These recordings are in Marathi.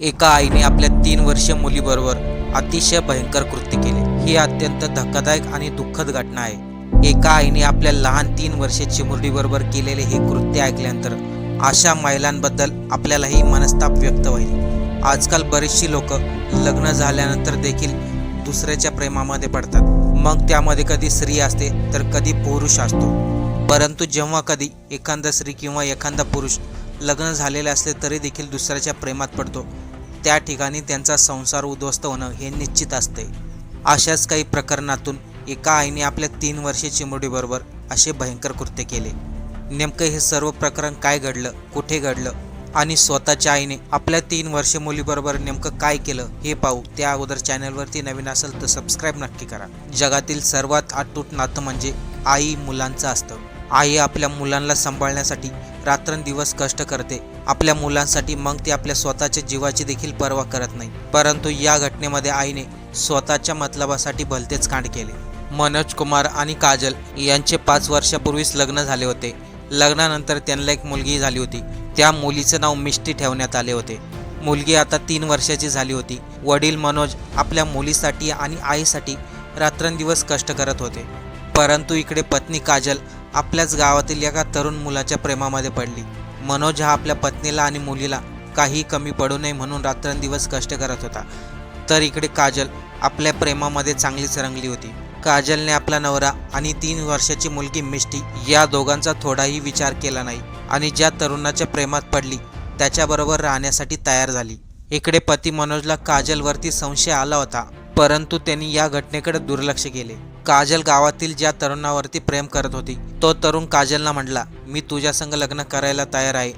एका आईने आपल्या तीन वर्षीय मुलीबरोबर अतिशय भयंकर कृत्य केले. ही अत्यंत धक्कादायक आणि दुःखद घटना आहे. एका आईने आपल्या लहान तीन वर्षीय चिमुरडीबरोबर केलेले हे कृत्य ऐकल्यानंतर अशा महिलांबद्दल आपल्यालाही मनस्ताप व्यक्त होईल. आजकाल बरीचशी लोक लग्न झाल्यानंतर देखील दुसऱ्याच्या प्रेमामध्ये पडतात. मग त्यामध्ये कधी स्त्री असते तर कधी पुरुष असतो. परंतु जेव्हा कधी एखादा स्त्री किंवा एखादा पुरुष लग्न झालेले असले तरी देखील दुसऱ्याच्या प्रेमात पडतो. त्या ठिकाणी त्यांचा संसार उद्ध्वस्त होणं हे निश्चित असते. अशाच काही प्रकरणातून एका आईने आपल्या तीन वर्षी चिमुरडीबरोबर असे भयंकर कृत्य केले. नेमकं हे सर्व प्रकरण काय घडलं कुठे घडलं आणि स्वतःच्या आईने आपल्या तीन वर्ष मुलीबरोबर नेमकं काय केलं हे पाहू त्या अगोदर चॅनलवरती नवीन असेल तर सबस्क्राईब नक्की करा. जगातील सर्वात अतूट नातं म्हणजे आई मुलांचं असतं. आई आपल्या मुलांना सांभाळण्यासाठी रात्रंदिवस कष्ट करते आपल्या मुलांसाठी मग ती आपल्या स्वतःच्या जीवाची देखील पर्वा करत नाही परंतु या घटनेमध्ये आईने स्वतःच्या मतलबासाठी भलतेच कांड केले. मनोज कुमार आणि काजल यांचे पाच वर्षापूर्वीच लग्न झाले होते. लग्नानंतर त्यांना एक मुलगी झाली होती. त्या मुलीचं नाव मिष्टी ठेवण्यात आले होते. मुलगी आता तीन वर्षाची झाली होती. वडील मनोज आपल्या मुलीसाठी आणि आईसाठी रात्रंदिवस कष्ट करत होते. परंतु इकडे पत्नी काजल आपल्याच गावातील एका तरुण मुलाच्या प्रेमामध्ये पडली. मनोज हा आपल्या पत्नीला आणि मुलीला काही कमी पडू नये म्हणून रात्रंदिवस कष्ट करत होता. तर इकडे काजल आपल्या प्रेमामध्ये चांगलीच रंगली होती. काजलने आपला नवरा आणि तीन वर्षाची मुलगी मिष्टी या दोघांचा थोडाही विचार केला नाही आणि ज्या तरुणाच्या प्रेमात पडली त्याच्याबरोबर राहण्यासाठी तयार झाली. इकडे पती मनोजला काजलवरती संशय आला होता. परंतु त्यांनी या घटनेकडे दुर्लक्ष केले. काजल गावातील ज्या तरुणावरती प्रेम करत होती तो तरुण काजलला म्हटला मी तुझ्या संग लग्न करायला तयार आहे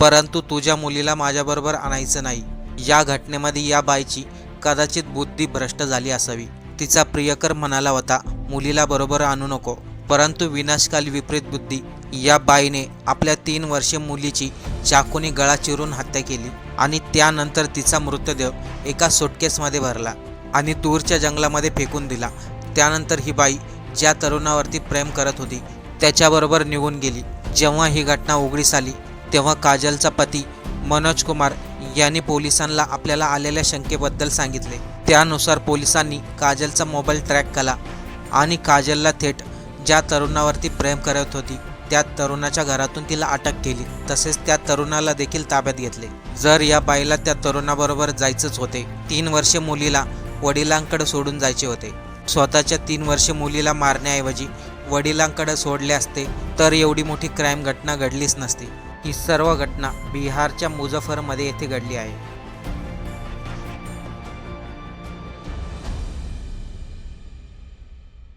परंतु तुझ्या मुलीला माझ्याबरोबर आणायचं नाही. या घटनेमध्ये या बाईची कदाचित बुद्धी भ्रष्ट झाली असावी. तिचा प्रियकर म्हणाला होता मुलीला बरोबर आणू नको परंतु विनाशकाली विपरीत बुद्धी. या बाईने आपल्या तीन वर्षे मुलीची चाकूने गळा चिरून हत्या केली आणि त्यानंतर तिचा मृतदेह एका सुटकेसमध्ये भरला. आणि दूरच्या जंगलामध्ये फेकून दिला. त्यानंतर ही बाई ज्या तरुणावरती प्रेम करत होती त्याच्याबरोबर निघून गेली. जेव्हा ही घटना उघडीस आली तेव्हा काजलचा पती मनोज कुमार यांनी पोलिसांना आपल्याला आलेल्या शंकेबद्दल सांगितले. त्यानुसार पोलिसांनी काजलचा मोबाईल ट्रॅक केला आणि काजलला थेट ज्या तरुणावरती प्रेम करत होती त्या तरुणाच्या घरातून तिला अटक केली. तसेच त्या तरुणाला देखील ताब्यात घेतले. जर या बाईला त्या तरुणाबरोबर जायचंच होते. तीन वर्षे मुलीला वडिलांकडे सोडून जायचे होते. स्वतःच्या तीन वर्षे मुलीला मारण्याऐवजी वडिलांकडे सोडले असते तर एवढी मोठी क्राईम घटना घडलीच नसती. ही सर्व घटना बिहारच्या मुझफ्फरमध्ये येथे घडली आहे.